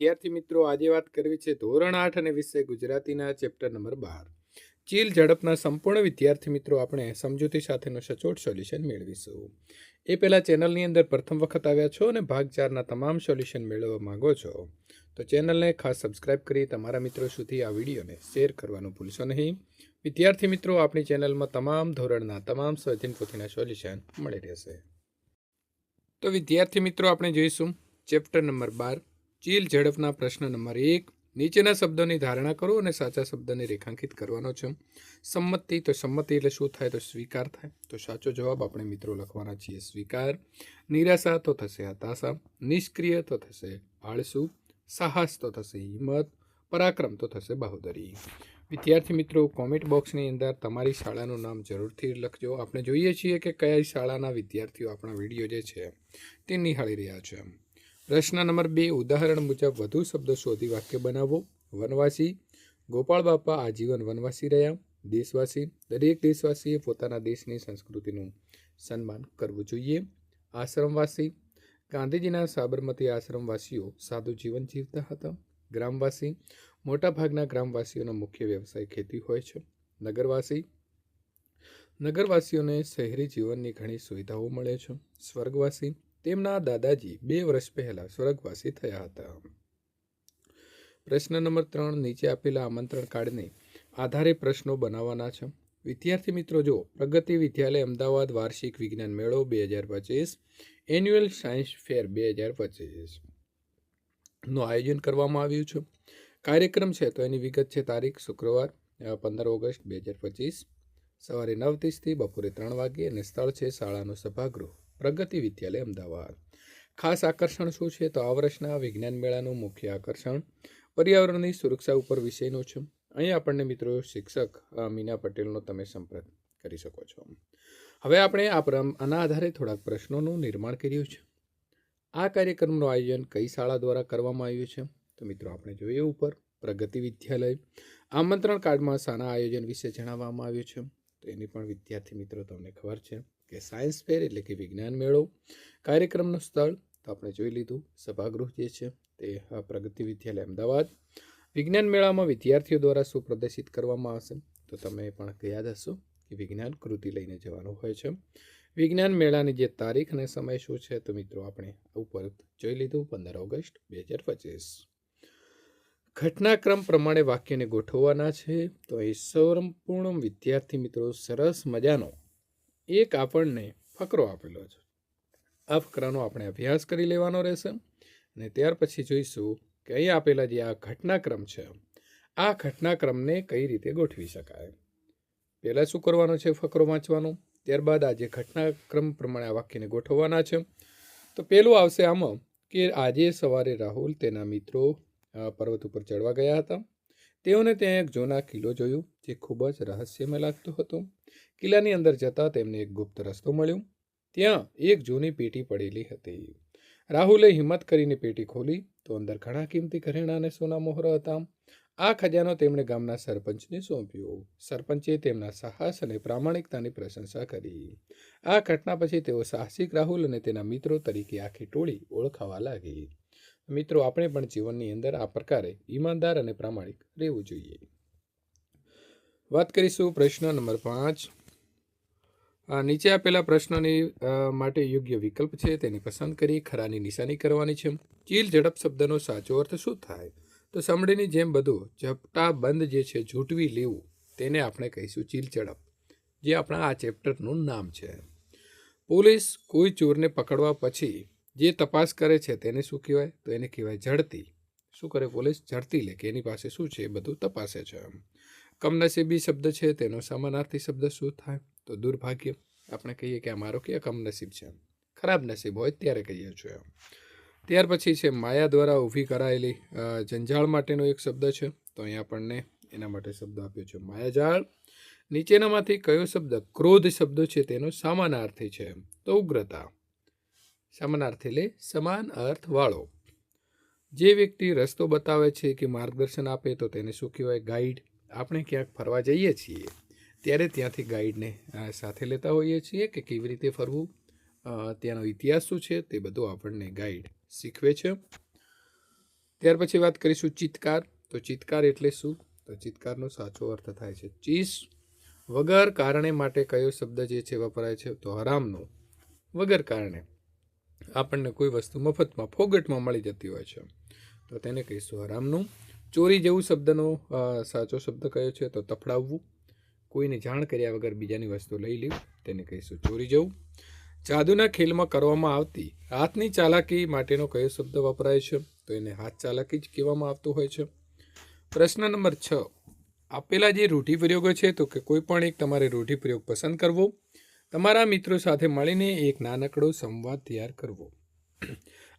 વિદ્યાર્થી મિત્રો, આજે વાત કરવી છે ધોરણ આઠ અને વિષય ગુજરાતીના ચેપ્ટર નંબર બાર. ચીલ ઝડપના સંપૂર્ણ વિદ્યાર્થી મિત્રો, આપણે સમજૂતી સાથેનો સચોટ સોલ્યુશન મેળવીશું. એ પહેલાં ચેનલની અંદર પ્રથમ વખત આવ્યા છો અને ભાગ ચારના તમામ સોલ્યુશન મેળવવા માંગો છો, તો ચેનલને ખાસ સબસ્ક્રાઇબ કરી તમારા મિત્રો સુધી આ વિડીયોને શેર કરવાનું ભૂલશો નહીં. વિદ્યાર્થી મિત્રો, આપણી ચેનલમાં તમામ ધોરણના તમામ સ્વધીન પોથીના સોલ્યુશન મળી રહેશે. તો વિદ્યાર્થી મિત્રો, આપણે જોઈશું ચેપ્ટર નંબર બાર ચીલ ઝડપના પ્રશ્ન નંબર એક, નીચેના શબ્દોની ધારણા કરો અને સાચા શબ્દને રેખાંકિત કરવાનો છે. સંમતિ, તો સંમતિ એટલે શું થાય? તો સ્વીકાર થાય. તો સાચો જવાબ આપણે મિત્રો લખવાના છીએ સ્વીકાર. નિરાશા, તો થશે હતાશા. નિષ્ક્રિય, તો થશે આળસુ. સાહસ, તો થશે હિંમત. પરાક્રમ, તો થશે બહાદુરી. વિદ્યાર્થી મિત્રો કોમેન્ટ બોક્સની અંદર તમારી શાળાનું નામ જરૂરથી લખજો. આપણે જોઈએ છીએ કે કયા શાળાના વિદ્યાર્થીઓ આપણા વીડિયો જે છે તે નિહાળી રહ્યા છે. પ્રશ્ન નંબર બે, ઉદાહરણ મુજબ વધુ શબ્દો શોધી વાક્ય બનાવો. વનવાસી. ગોપાળ બાપા આજીવન વનવાસી રહ્યા. દેશવાસી. દરેક દેશવાસીએ પોતાના દેશની સંસ્કૃતિનું સન્માન કરવું જોઈએ. આશ્રમવાસી. ગાંધીજીના સાબરમતી આશ્રમવાસીઓ સાદું જીવન જીવતા હતા. ગ્રામવાસી. મોટાભાગના ગ્રામવાસીઓનો મુખ્ય વ્યવસાય ખેતી હોય છે. નગરવાસી. નગરવાસીઓને શહેરી જીવનની ઘણી સુવિધાઓ મળે છે. સ્વર્ગવાસી. તેમના દાદાજી બે વર્ષ પહેલાં સ્વર્ગવાસી થયા હતા. પ્રશ્ન નંબર ત્રણ, નીચે આપેલા આમંત્રણ કાર્ડને આધારે પ્રશ્નો બનાવવાના છે. વિદ્યાર્થી મિત્રો, જો પ્રગતિ વિદ્યાલય અમદાવાદ વાર્ષિક વિજ્ઞાન મેળો બે હજાર પચીસ, એન્યુઅલ સાયન્સ ફેર બે હજાર પચીસનું આયોજન કરવામાં આવ્યું છે. કાર્યક્રમ છે તો એની વિગત છે તારીખ શુક્રવાર પંદર ઓગસ્ટ બે હજાર પચીસ. સવારે નવ ત્રીસથી બપોરે ત્રણ વાગે અને સ્થળ છે શાળાનું સભાગૃહ. પ્રગતિ વિદ્યાલય અમદાવાદ. ખાસ આકર્ષણ શું છે? તો આ વર્ષના વિજ્ઞાન મેળાનું મુખ્ય આકર્ષણ પર્યાવરણની સુરક્ષા ઉપર વિષયનું છે. અહીં આપણને મિત્રો શિક્ષક મીના પટેલનો તમે સંપર્ક કરી શકો છો. હવે આપણે આ આના આધારે થોડાક પ્રશ્નોનું નિર્માણ કર્યું છે. આ કાર્યક્રમનું આયોજન કઈ શાળા દ્વારા કરવામાં આવ્યું છે? તો મિત્રો આપણે જોઈએ ઉપર. પ્રગતિ વિદ્યાલય. આમંત્રણ કાર્ડમાં શાના આયોજન વિશે જણાવવામાં આવ્યું છે. તો એની પણ વિદ્યાર્થી મિત્રો તમને ખબર છે. કે સાયન્સ ફેર એટલે કે વિજ્ઞાન મેળો. કાર્યક્રમનું સ્થળ તો આપણે જોઈ લીધું. સભાગૃહ જે છે તે પ્રગતિ વિદ્યાલય અમદાવાદ. વિજ્ઞાન મેળામાં વિદ્યાર્થીઓ દ્વારા શું પ્રદર્શિત કરવામાં આવશે? તો તમે પણ યાદ હશો કે વિજ્ઞાન કૃતિ લઈને જવાનું હોય છે. વિજ્ઞાન મેળાની જે તારીખ અને સમય શું છે તો મિત્રો આપણે ઉપર જોઈ લીધું પંદર ઓગસ્ટ બે હજાર પચીસ. ઘટનાક્રમ પ્રમાણે વાક્યને ગોઠવવાના છે. તો એ સંપૂર્ણ વિદ્યાર્થી મિત્રો સરસ મજાનો એક આપણને ફકરો આપેલો છે. આ ફકરાનો આપણે અભ્યાસ કરી લેવાનો રહેશે અને ત્યાર પછી જોઈશું કે અહીં આપેલા જે આ ઘટનાક્રમ છે, આ ઘટનાક્રમને કઈ રીતે ગોઠવી શકાય. પહેલાં શું કરવાનું છે ફકરો વાંચવાનો? ત્યારબાદ આ જે ઘટનાક્રમ પ્રમાણે આ વાક્યને ગોઠવવાના છે. તો પહેલું આવશે આમાં કે આજે સવારે રાહુલ તેના મિત્રો પર્વત ઉપર ચડવા ગયા હતા. તેઓને ત્યાં એક જૂના કિલ્લો જોયું, જે ખૂબ જ રહસ્યમય લાગતો હતો. કિલ્લાની અંદર જતાં તેમને એક ગુપ્ત રસ્તો મળ્યો. ત્યાં એક જૂની પેટી પડેલી હતી. રાહુલે હિંમત કરીને પેટી ખોલી તો અંદર ઘણા કિંમતી ઘરેણાં અને સોના મોહર હતા. આ ખજાનો તેમણે ગામના સરપંચને સોંપ્યો. સરપંચે તેમના સાહસ અને પ્રામાણિકતાની પ્રશંસા કરી. આ ઘટના પછી તેઓ સાહસિક રાહુલ અને તેના મિત્રો તરીકે આખી ટોળી ઓળખાવા લાગી. મિત્રો, આપણે પણ જીવનની અંદર આ પ્રકારે ઈમાનદાર અને પ્રામાણિક રહેવું જોઈએ. વાત કરીશું પ્રશ્ન નંબર પાંચ. નીચે આપેલા પ્રશ્નની માટે યોગ્ય વિકલ્પ છે. તેની પસંદ કરી ખરાની નિશાની કરવાની છે. ચીલ ઝડપ શબ્દનો સાચો અર્થ શું થાય? તો સમડીની જેમ બધું ઝપટા બંધ જે છે, ઝૂંટવી લેવું, તેને આપણે કહીશું ચીલ ઝડપ, જે આપણા આ ચેપ્ટરનું નામ છે. પોલીસ કોઈ ચોરને પકડવા પછી જે તપાસ કરે છે તેને શું કહેવાય? તો એને કહેવાય ઝડતી. શું કરે પોલીસ? ઝડતી લે કે એની પાસે શું છે એ બધું તપાસે છે એમ. કમનસીબી શબ્દ છે, તેનો સમાનાર્થી શબ્દ શું થાય? તો દુર્ભાગ્ય. આપણે કહીએ કે આ મારો કે કમનસીબ છે ખરાબ નસીબ હોય ત્યારે કહીએ છીએ ત્યાર પછી છે, માયા દ્વારા ઊભી કરાયેલી જંજાળ માટેનો એક શબ્દ છે. તો અહીંયા આપણને એના માટે શબ્દ આપ્યો છે, માયાજાળ. નીચેનામાંથી કયો શબ્દ ક્રોધ શબ્દ છે તેનો સમાનાર્થી છે તો ઉગ્રતા. સમાનાર્થી એટલે સમાન અર્થ વાળો જે વ્યક્તિ રસ્તો બતાવે છે કે માર્ગદર્શન આપે તો તેને શું કહેવાય? ગાઈડ. આપણે ક્યાંક ફરવા જઈએ છીએ, ત્યારે ત્યાંથી ગાઈડને સાથે લેતા હોઈએ છીએ કે કેવી રીતે ફરવું? ત્યાંનો ઇતિહાસ શું છે? તે બધું આપણને ગાઈડ શીખવે છે. ત્યાર પછી વાત કરીશું ચિત્કાર. તો ચિત્કાર એટલે શું? તો ચિત્કારનો સાચો અર્થ થાય છે ચીસ. વગર કારણે માટે કયો શબ્દ જે છે વપરાય છે? તો હરામનો. વગર કારણે. આપણને કોઈ વસ્તુ મફતમાં, ફોગટમાં મળી જતી હોય છે. તો તેને કહીશું હરામનું. ચોરી જેવું શબ્દનો સાચો શબ્દ કયો છે તો તફડાવવું. કોઈને જાણ કર્યા વગર બીજાની વસ્તુ લઈ લેવું તેને કહીશું ચોરી જવું. જાદુના ખેલમાં કરવામાં આવતી હાથની ચાલાકી માટેનો કયો શબ્દ વપરાય છે? તો એને હાથ ચાલાકી જ કહેવામાં આવતું હોય છે. પ્રશ્ન નંબર છ. આપેલા જે રૂઢિપ્રયોગો છે તો કે કોઈ પણ એક તમારે રૂઢિપ્રયોગ પસંદ કરવો. તમારા મિત્રો સાથે મળીને એક નાનકડો સંવાદ તૈયાર કરવો.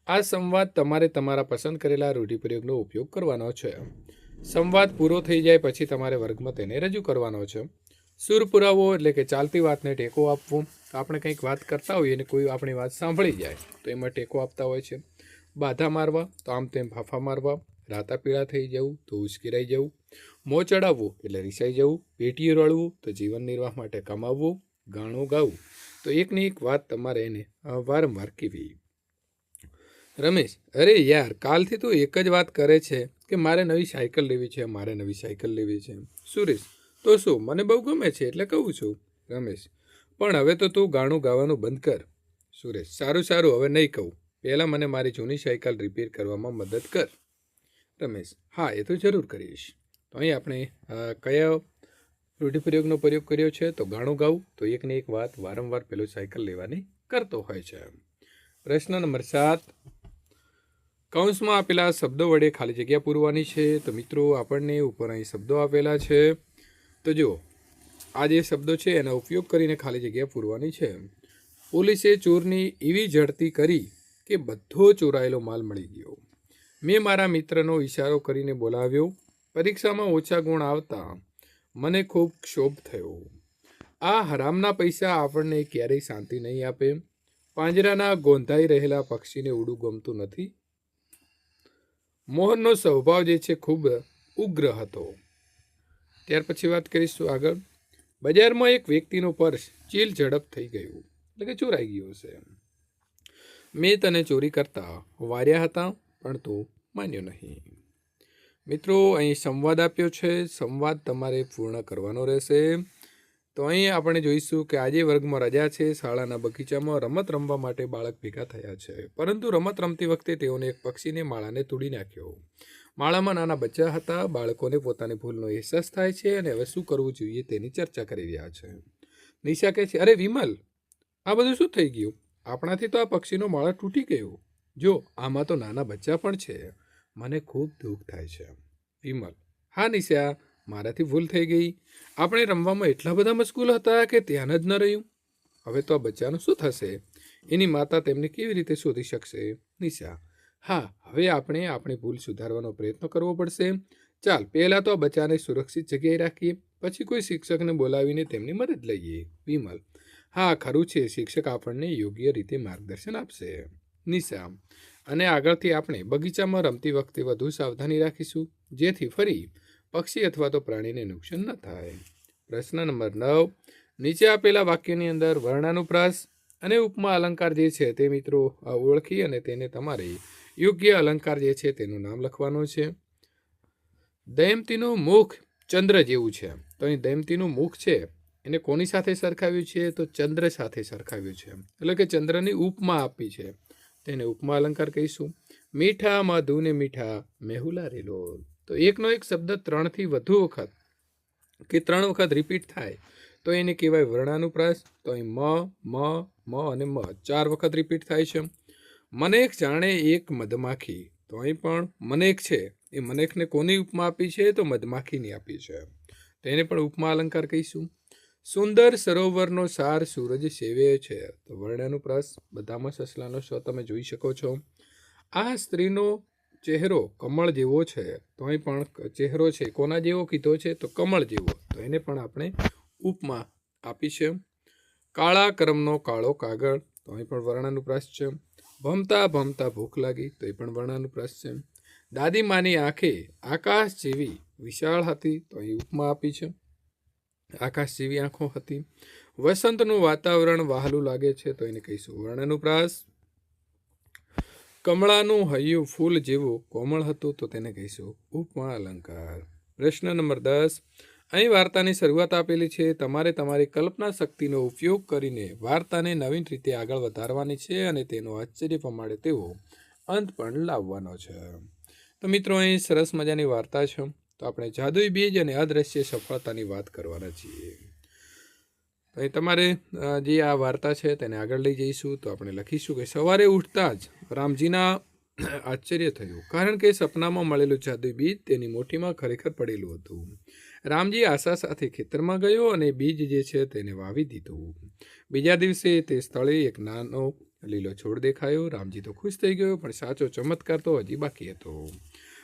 આ સંવાદ તમારે તમારા પસંદ કરેલા રૂઢિપ્રયોગનો ઉપયોગ કરવાનો છે. સંવાદ પૂરો થઈ જાય પછી તમારે વર્ગમાં તેને રજૂ કરવાનો છે. સુર પુરાવો એટલે કે ચાલતી વાતને ટેકો આપવો. તો આપણે કંઈક વાત કરતા હોઈએ અને કોઈ આપણી વાત સાંભળી જાય, તો એમાં ટેકો આપતા હોય છે. બાધા મારવા, તો આમ તેમ ફાફા મારવા રાતા પીળા થઈ જવું, તો ઉશ્કેરાઈ જવું. મોં ચડાવવું એટલે રિસાઈ જવું. પેટીએ રળવું, તો જીવન નિર્વાહ માટે કમાવવું. ગાણું ગાવું તો એકની એક વાત તમારે એને વારંવાર કહેવી. રમેશ, અરે યાર, કાલથી તું એક જ વાત કરે છે કે મારે નવી સાયકલ લેવી છે, મારે નવી સાયકલ લેવી છે. સુરેશ, તો શું? મને બહુ ગમે છે એટલે કહું છું. રમેશ, પણ હવે તો તું ગાણું ગાવાનું બંધ કર. સુરેશ, સારું સારું, હવે નહીં કહું. પહેલાં મને મારી જૂની સાયકલ રિપેર કરવામાં મદદ કર. રમેશ, હા, એ તો જરૂર કરીશ. તો અહીં આપણે કયા રૂઢિપ્રયોગનો પ્રયોગ કર્યો છે તો ગાણું ગાવું તો એકને એક વાત વારંવાર પેલો સાયકલ લેવાની કરતો હોય છે. પ્રશ્ન નંબર સાત. કૌંસમાં આપેલા શબ્દો વડે ખાલી જગ્યા પૂરવાની છે તો મિત્રો આપણને ઉપર અહીં શબ્દો આપેલા છે. તો જુઓ, આ જે શબ્દો છે એનો ઉપયોગ કરીને ખાલી જગ્યા પૂરવાની છે. પોલીસે ચોરની એવી ઝડતી કરી કે બધો ચોરાયેલો માલ મળી ગયો. મેં મારા મિત્રનો ઈશારો કરીને બોલાવ્યો. પરીક્ષામાં ઓછા ગુણ આવતા મને ખૂબ ક્ષોભ થયો. આ હરામના પૈસા આપણને ક્યારેય શાંતિ નહીં આપે. પાંજરાના ગોંધાઈ રહેલા પક્ષીને ઉડું ગમતું નથી. મોહનનો સ્વભાવ જે છે ખૂબ ઉગ્ર હતો. ત્યાર પછી વાત કરીશું આગળ. બજારમાં એક વ્યક્તિનો પર્સ ચીલ ઝડપ થઈ ગયું. એટલે કે ચોરાઈ ગયું છે મેં તને ચોરી કરતા વાર્યા હતા, પણ તું માન્યો નહીં. મિત્રો, અહીં સંવાદ આપ્યો છે. સંવાદ તમારે પૂર્ણ કરવાનો રહેશે. તો અહીં આપણે જોઈશું કે આજે વર્ગમાં રજા છે. શાળાના બગીચામાં રમત રમવા માટે બાળક ભેગા થયા છે. પરંતુ રમત રમતી વખતે તેઓને એક પક્ષીને માળાને તોડી નાખ્યો. માળામાં નાના બચ્ચા હતા. બાળકોને પોતાની ભૂલનો અહેસાસ થાય છે અને હવે શું કરવું જોઈએ તેની ચર્ચા કરી રહ્યા છે. નિશા કહે છે, અરે વિમલ, આ બધું શું થઈ ગયું? આપણાથી તો આ પક્ષીનો માળા તૂટી ગયો. જો, આમાં તો નાના બચ્ચા પણ છે. મને ખૂબ દુઃખ થાય છે. વિમલ, હા નિશા, મારાથી ભૂલ થઈ ગઈ. આપણે રમવામાં એટલા બધા મશગુલ હતા કે ધ્યાન જ ન રહ્યું. હવે તો આ બચ્ચાનું શું થશે? એની માતા તેમને કેવી રીતે શોધી શકશે? નિશા, હા, હવે આપણે આપણી ભૂલ સુધારવાનો પ્રયત્ન કરવો પડશે. ચાલ, પહેલાં તો આ બચ્ચાને સુરક્ષિત જગ્યાએ રાખીએ, પછી કોઈ શિક્ષકને બોલાવીને તેમની મદદ લઈએ. વિમલ, હા, ખરું છે, શિક્ષક આપણને યોગ્ય રીતે માર્ગદર્શન આપશે. નિશા અને આગળથી આપણે બગીચામાં રમતી વખતે વધુ સાવધાની રાખીશું, જેથી ફરી પક્ષી અથવા તો પ્રાણીને નુકસાન ન થાય. પ્રશ્ન નંબર નવ. નીચે આપેલા વાક્યની અંદર વર્ણાનુપ્રાસ અને ઉપમા અલંકાર જે છે તે મિત્રો ઓળખી અને તેને તમારે યોગ્ય અલંકાર જે છે તેનું નામ લખવાનું છે. દયમતીનું મુખ ચંદ્ર જેવું છે. તો અહીં દયમતીનું મુખ છે, એને કોની સાથે સરખાવ્યું છે? તો ચંદ્ર સાથે સરખાવ્યું છે. એટલે કે ચંદ્રની ઉપમા આપી છે. તેને ઉપમા અલંકાર કહીશું. મીઠા મધુને મીઠા મેહુલા રેલો તો એકનો એક શબ્દ ત્રણથી વધુ વખત કે ત્રણ વખત રિપીટ થાય, તો એને કહેવાય વર્ણાનુપ્રાસ, તો અહીં મ મ મ અને મ ચાર વખત રિપીટ થાય છે. મનેક જાણે એક મધમાખી. તો અહીં પણ મનેક છે. એ મનેકને કોની ઉપમા આપી છે? તો મધમાખીની આપી છે. તો એને પણ ઉપમા અલંકાર કહીશું. સુંદર સરોવરનો સાર સૂરજ સેવે છે. તો વર્ણાનુપ્રાસ બધામાં સસલાનો શો તમે જોઈ શકો છો. આ સ્ત્રીનો ચહેરો કમળ જેવો છે. તો અહીં પણ ચહેરો છે, કોના જેવો કીધો છે, તો કમળ જેવો. તો એને પણ આપણે ઉપમા આપી છે. કાળા કરમનો કાળો કાગળ તો અહીં પણ વર્ણાનુપ્રાસ છે. ભમતા ભમતા ભૂખ લાગી તો એ પણ વર્ણાનુપ્રાસ છે. દાદીમાની આંખે આકાશ જેવી વિશાળ હતી તો અહીં ઉપમા આપી છે. આકાશ જેવી આંખો હતી. વસંતનું વાતાવરણ વહાલું લાગે છે, તો એને કહીશું. વર્ણનુપ્રાસ. કમળાનું હૈયું ફૂલ જેવું કોમળ હતું, તો તેને કહીશું. ઉપમા અલંકાર પ્રશ્ન નંબર દસ. અહીં વાર્તાની શરૂઆત આપેલી છે, તમારે તમારી કલ્પના શક્તિનો ઉપયોગ કરીને વાર્તાને નવીન રીતે આગળ વધારવાની છે અને તેનો આશ્ચર્ય પમાડે તેવો અંત પણ લાવવાનો છે. તો મિત્રો, અહીં સરસ મજાની વાર્તા છે. તો આપણે જાદુઈ બીજ અને અદ્રશ્ય સફળતાની વાત કરવાના છીએ. તો અહીં તમારે જે આ વાર્તા છે તેને આગળ લઈ જઈશું. તો આપણે લખીશું કે સવારે ઉઠતા જ રામજીના આશ્ચર્ય થયું. કારણ કે સપનામાં મળેલું જાદુઈ બીજ તેની મોટીમાં ખરેખર પડેલું હતું. રામજી આશા સાથે ખેતરમાં ગયો અને બીજ જે છે તેને વાવી દીધું. બીજા દિવસે તે સ્થળે એક નાનો લીલો છોડ દેખાયો. રામજી તો ખુશ થઈ ગયો, પણ સાચો ચમત્કાર તો હજી બાકી હતો.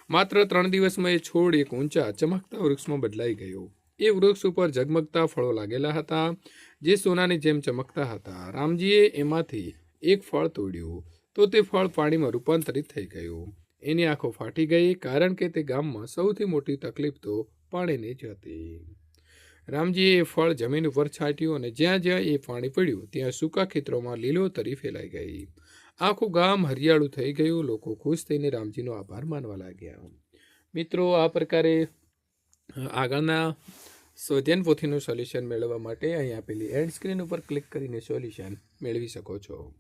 માત્ર ત્રણ દિવસમાં એ છોડ એક ઊંચા ચમકતા વૃક્ષમાં બદલાઈ ગયો. એ વૃક્ષ ઉપર ઝગમગતા ફળો લાગેલા હતા, જે સોનાની જેમ ચમકતા હતા. રામજીએ એમાંથી એક ફળ તોડ્યું. તો તે ફળ પાણીમાં રૂપાંતરિત થઈ ગયું. એની આંખો ફાટી ગઈ, કારણ કે તે ગામમાં સૌથી મોટી તકલીફ તો પાણીની જ હતી. રામજીએ એ ફળ જમીન ઉપર છાંટ્યું અને જ્યાં જ્યાં એ પાણી પડ્યું, ત્યાં સૂકા ખેતરોમાં લીલોતરી ફેલાઈ ગઈ. આખું ગામ હરિયાળું થઈ ગયું. લોકો ખુશ થઈને રામજીનો આભાર માનવા લાગ્યા. મિત્રો, આ પ્રકારે આગળના સ્વધ્યાન પોથીનું સોલ્યુશન મેળવવા માટે અહીં આપેલી એન્ડ સ્ક્રીન ઉપર ક્લિક કરીને સોલ્યુશન મેળવી શકો છો.